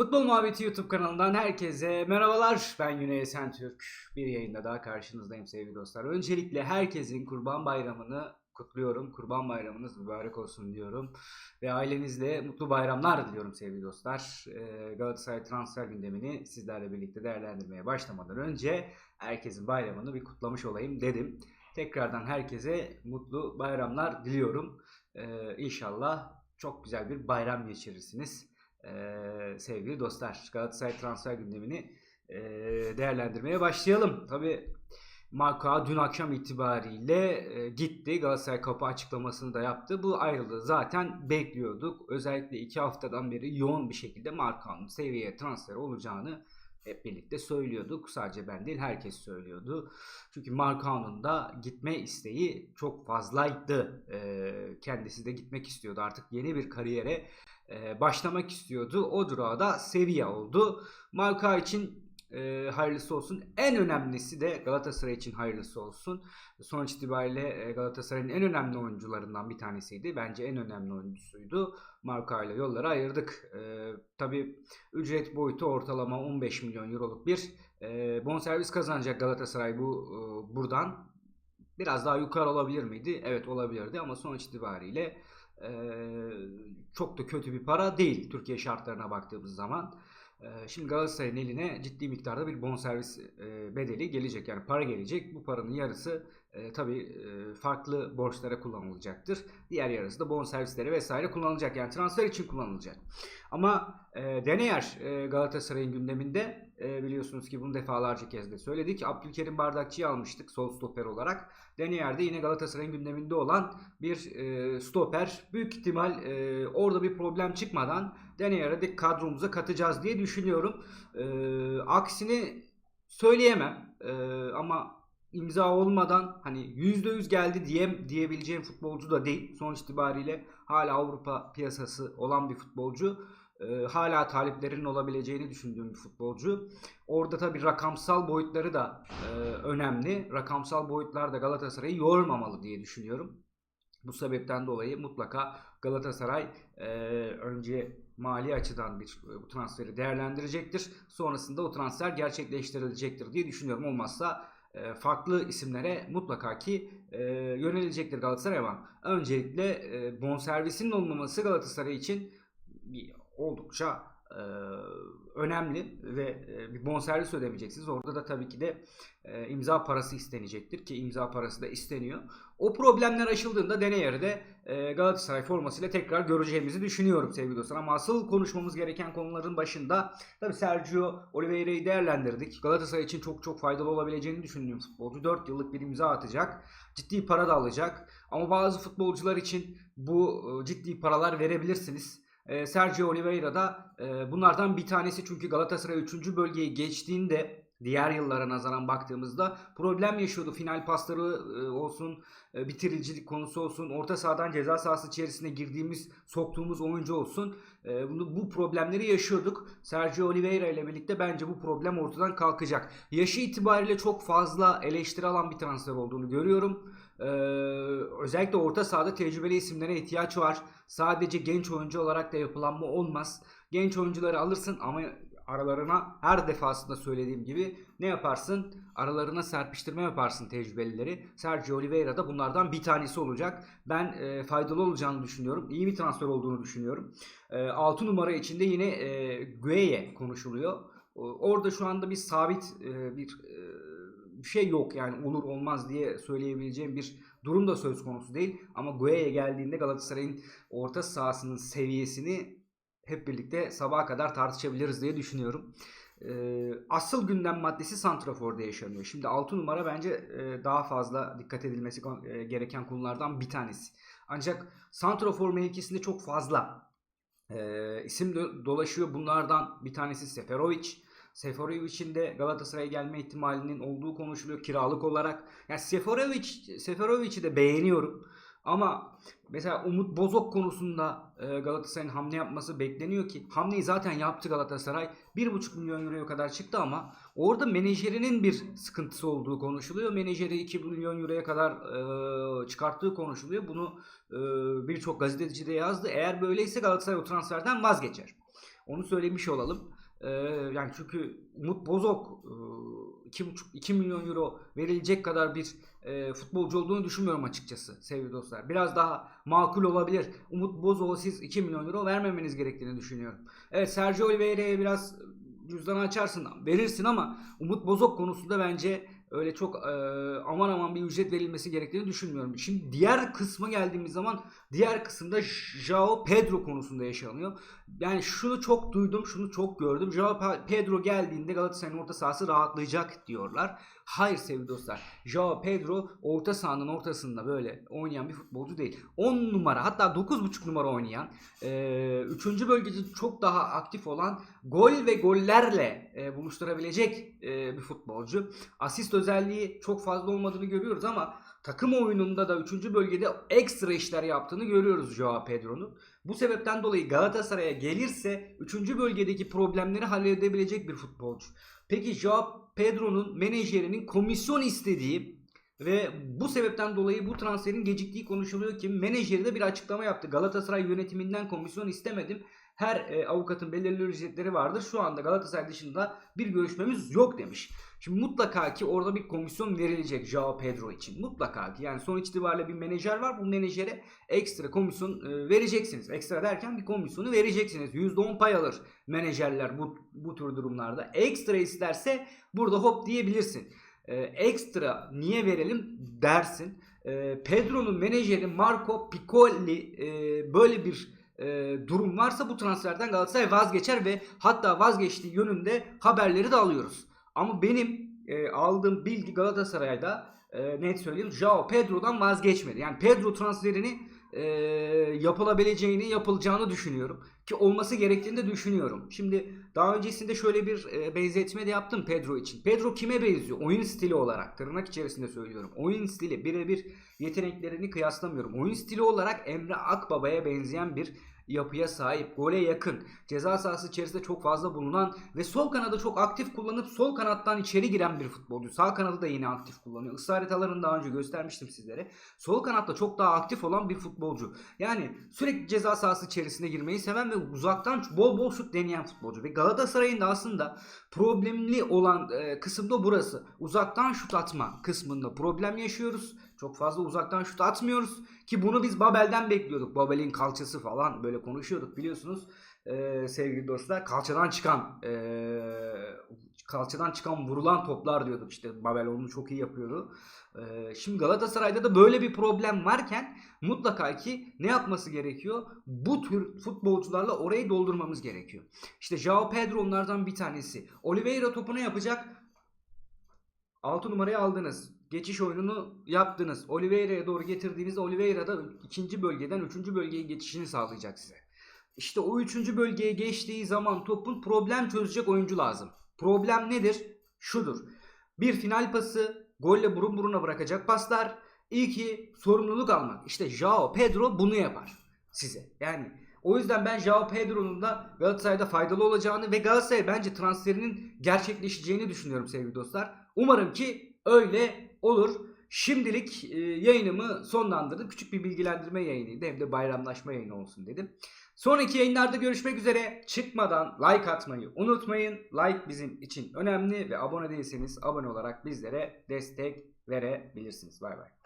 Futbol Muhabbeti YouTube kanalından herkese merhabalar. Ben Güney Esentürk. Bir yayında daha karşınızdayım sevgili dostlar. Öncelikle herkesin Kurban Bayramı'nı kutluyorum. Kurban Bayramınız mübarek olsun diyorum. Ve ailenizle mutlu bayramlar diliyorum sevgili dostlar. Ee, Galatasaray transfer gündemini sizlerle birlikte değerlendirmeye başlamadan önce herkesin bayramını bir kutlamış olayım dedim. Tekrardan herkese mutlu bayramlar diliyorum. Ee, inşallah çok güzel bir bayram geçirirsiniz. Ee, sevgili dostlar Galatasaray transfer gündemini e, değerlendirmeye başlayalım. Tabi Marka dün akşam itibariyle e, gitti. Galatasaray kapı açıklamasını da yaptı. Bu ayrılığı zaten bekliyorduk. Özellikle iki haftadan beri yoğun bir şekilde Marka'nın seviyeye transfer olacağını hep birlikte söylüyorduk. Sadece ben değil herkes söylüyordu. Çünkü Markao'nun da gitme isteği çok fazlaydı. Kendisi de gitmek istiyordu. Artık yeni bir kariyere e, başlamak istiyordu. O durağı Sevilla oldu. Marka için e, hayırlısı olsun. En önemlisi de Galatasaray için hayırlısı olsun. Sonuç itibariyle e, Galatasaray'ın en önemli oyuncularından bir tanesiydi. Bence en önemli oyuncusuydu. Marka ile yolları ayırdık. E, Tabi ücret boyutu ortalama 15 milyon euroluk bir e, bonservis kazanacak Galatasaray bu e, buradan. Biraz daha yukarı olabilir miydi? Evet olabilirdi ama sonuç itibariyle çok da kötü bir para değil Türkiye şartlarına baktığımız zaman. E, şimdi Galatasaray'ın eline ciddi miktarda bir bonservis e, bedeli gelecek. Yani para gelecek. Bu paranın yarısı e, tabii e, farklı borçlara kullanılacaktır. Diğer yarısı da bonservislere vesaire kullanılacak. Yani transfer için kullanılacak. Ama e, Deneyer e, Galatasaray'ın gündeminde e, biliyorsunuz ki bunu defalarca kez de söyledik. Abdülkerim Bardakçı'yı almıştık sol stoper olarak. Deneyer de yine Galatasaray'ın gündeminde olan bir e, stoper. Büyük ihtimal e, orada bir problem çıkmadan Deneyer'e de kadromuza katacağız diye düşünüyorum. E, aksini söyleyemem e, ama imza olmadan hani %100 geldi diye diyebileceğim futbolcu da değil. Sonuç itibariyle hala Avrupa piyasası olan bir futbolcu. Ee, hala taliplerinin olabileceğini düşündüğüm bir futbolcu. Orada tabii rakamsal boyutları da e, önemli. Rakamsal boyutlar da Galatasaray'ı yormamalı diye düşünüyorum. Bu sebepten dolayı mutlaka Galatasaray e, önce mali açıdan bir bu transferi değerlendirecektir. Sonrasında o transfer gerçekleştirilecektir diye düşünüyorum. Olmazsa e, farklı isimlere mutlaka ki e, yönelecektir Galatasaray ama öncelikle e, bonservisinin olmaması Galatasaray için bir, oldukça e, önemli ve e, bir bonservis ödemeyeceksiniz. Orada da tabii ki de e, imza parası istenecektir ki imza parası da isteniyor. O problemler aşıldığında Deneyer'i de e, Galatasaray formasıyla tekrar göreceğimizi düşünüyorum sevgili dostlar. Ama asıl konuşmamız gereken konuların başında tabii Sergio Oliveira'yı değerlendirdik. Galatasaray için çok çok faydalı olabileceğini düşündüğüm futbolcu. 4 yıllık bir imza atacak. Ciddi para da alacak. Ama bazı futbolcular için bu ciddi paralar verebilirsiniz. Sergio Oliveira da bunlardan bir tanesi çünkü Galatasaray 3. bölgeyi geçtiğinde diğer yıllara nazaran baktığımızda problem yaşıyordu. Final pasları e, olsun, e, bitiricilik konusu olsun, orta sahadan ceza sahası içerisine girdiğimiz, soktuğumuz oyuncu olsun. E, bunu bu problemleri yaşıyorduk. Sergio Oliveira ile birlikte bence bu problem ortadan kalkacak. Yaşı itibariyle çok fazla eleştiri alan bir transfer olduğunu görüyorum. Ee, özellikle orta sahada tecrübeli isimlere ihtiyaç var. Sadece genç oyuncu olarak da yapılanma olmaz. Genç oyuncuları alırsın ama aralarına her defasında söylediğim gibi ne yaparsın? Aralarına serpiştirme yaparsın tecrübelileri. Sergio Oliveira da bunlardan bir tanesi olacak. Ben e, faydalı olacağını düşünüyorum. İyi bir transfer olduğunu düşünüyorum. E, 6 numara içinde yine e, Gueye konuşuluyor. Orada şu anda bir sabit e, bir e, bir şey yok yani olur olmaz diye söyleyebileceğim bir durum da söz konusu değil. Ama Gueye geldiğinde Galatasaray'ın orta sahasının seviyesini hep birlikte sabaha kadar tartışabiliriz diye düşünüyorum. Ee, asıl gündem maddesi Santrafor'da yaşanıyor. Şimdi 6 numara bence e, daha fazla dikkat edilmesi e, gereken konulardan bir tanesi. Ancak Santrafor mevkisinde çok fazla e, isim dolaşıyor. Bunlardan bir tanesi Seferovic. Seferovic'in de Galatasaray'a gelme ihtimalinin olduğu konuşuluyor kiralık olarak. Yani Seferovic, Seferovic'i de beğeniyorum. Ama mesela Umut Bozok konusunda e, Galatasaray'ın hamle yapması bekleniyor ki hamleyi zaten yaptı Galatasaray. 1,5 milyon euroya kadar çıktı ama orada menajerinin bir sıkıntısı olduğu konuşuluyor. Menajeri 2 milyon euroya kadar e, çıkarttığı konuşuluyor. Bunu e, birçok gazeteci de yazdı. Eğer böyleyse Galatasaray o transferden vazgeçer. Onu söylemiş olalım. Ee, yani çünkü Umut Bozok e, 2,5 2 milyon euro verilecek kadar bir e, futbolcu olduğunu düşünmüyorum açıkçası sevgili dostlar. Biraz daha makul olabilir. Umut Bozok'a siz 2 milyon euro vermemeniz gerektiğini düşünüyorum. Evet Sergio Oliveira'ya biraz cüzdanı açarsın verirsin ama Umut Bozok konusunda bence öyle çok e, aman aman bir ücret verilmesi gerektiğini düşünmüyorum. Şimdi diğer kısma geldiğimiz zaman diğer kısımda Joao Pedro konusunda yaşanıyor. Yani şunu çok duydum, şunu çok gördüm. Joao Pa- Pedro geldiğinde Galatasaray'ın orta sahası rahatlayacak diyorlar. Hayır sevgili dostlar. Joao Pedro orta sahanın ortasında böyle oynayan bir futbolcu değil. 10 numara hatta 9.5 numara oynayan, 3. bölgede çok daha aktif olan, gol ve gollerle e, buluşturabilecek e, bir futbolcu. Asist özelliği çok fazla olmadığını görüyoruz ama takım oyununda da 3. bölgede ekstra işler yaptığını görüyoruz Joao Pedro'nun. Bu sebepten dolayı Galatasaray'a gelirse 3. bölgedeki problemleri halledebilecek bir futbolcu. Peki Joao Pedro'nun menajerinin komisyon istediği ve bu sebepten dolayı bu transferin geciktiği konuşuluyor ki menajeri de bir açıklama yaptı. Galatasaray yönetiminden komisyon istemedim. Her e, avukatın belirli ücretleri vardır. Şu anda Galatasaray dışında bir görüşmemiz yok demiş. Şimdi mutlaka ki orada bir komisyon verilecek Joao Pedro için. Mutlaka ki yani sonuç itibariyle bir menajer var. Bu menajere ekstra komisyon e, vereceksiniz. Ekstra derken bir komisyonu vereceksiniz. %10 pay alır menajerler bu, bu tür durumlarda. Ekstra isterse burada hop diyebilirsin. E, ekstra niye verelim dersin. E, Pedro'nun menajeri Marco Piccoli e, böyle bir e, durum varsa bu transferden Galatasaray vazgeçer ve hatta vazgeçtiği yönünde haberleri de alıyoruz. Ama benim e, aldığım bilgi Galatasaray'da e, net söyleyeyim Joao Pedro'dan vazgeçmedi. Yani Pedro transferini e, yapılabileceğini, yapılacağını düşünüyorum. Ki olması gerektiğini de düşünüyorum. Şimdi daha öncesinde şöyle bir e, benzetme de yaptım Pedro için. Pedro kime benziyor? Oyun stili olarak tırnak içerisinde söylüyorum. Oyun stili birebir yeteneklerini kıyaslamıyorum. Oyun stili olarak Emre Akbaba'ya benzeyen bir yapıya sahip, gole yakın, ceza sahası içerisinde çok fazla bulunan ve sol kanadı çok aktif kullanıp sol kanattan içeri giren bir futbolcu. Sağ kanadı da yine aktif kullanıyor. Isı haritalarını daha önce göstermiştim sizlere. Sol kanatta çok daha aktif olan bir futbolcu. Yani sürekli ceza sahası içerisine girmeyi seven ve uzaktan bol bol şut deneyen futbolcu. Ve Galatasaray'ın da aslında problemli olan e, burası. Uzaktan şut atma kısmında problem yaşıyoruz. Çok fazla uzaktan şut atmıyoruz. Ki bunu biz Babel'den bekliyorduk. Babel'in kalçası falan böyle konuşuyorduk biliyorsunuz. Ee, sevgili dostlar kalçadan çıkan ee, kalçadan çıkan vurulan toplar diyorduk işte Babel onu çok iyi yapıyordu. Ee, şimdi Galatasaray'da da böyle bir problem varken mutlaka ki ne yapması gerekiyor? Bu tür futbolcularla orayı doldurmamız gerekiyor. İşte Joao Pedro onlardan bir tanesi. Oliveira topunu yapacak. 6 numarayı aldınız. Geçiş oyununu yaptınız. Oliveira'ya doğru getirdiğinizde Oliveira da ikinci bölgeden üçüncü bölgeye geçişini sağlayacak size. İşte o üçüncü bölgeye geçtiği zaman topun problem çözecek oyuncu lazım. Problem nedir? Şudur. Bir final pası, golle burun buruna bırakacak paslar. İki sorumluluk almak. İşte Joao Pedro bunu yapar size. Yani o yüzden ben Joao Pedro'nun da Galatasaray'da faydalı olacağını ve Galatasaray bence transferinin gerçekleşeceğini düşünüyorum sevgili dostlar. Umarım ki öyle olur. Şimdilik e, yayınımı sonlandırdım. Küçük bir bilgilendirme yayınıydı. Hem de bayramlaşma yayını olsun dedim. Sonraki yayınlarda görüşmek üzere. Çıkmadan like atmayı unutmayın. Like bizim için önemli ve abone değilseniz abone olarak bizlere destek verebilirsiniz. Bay bay.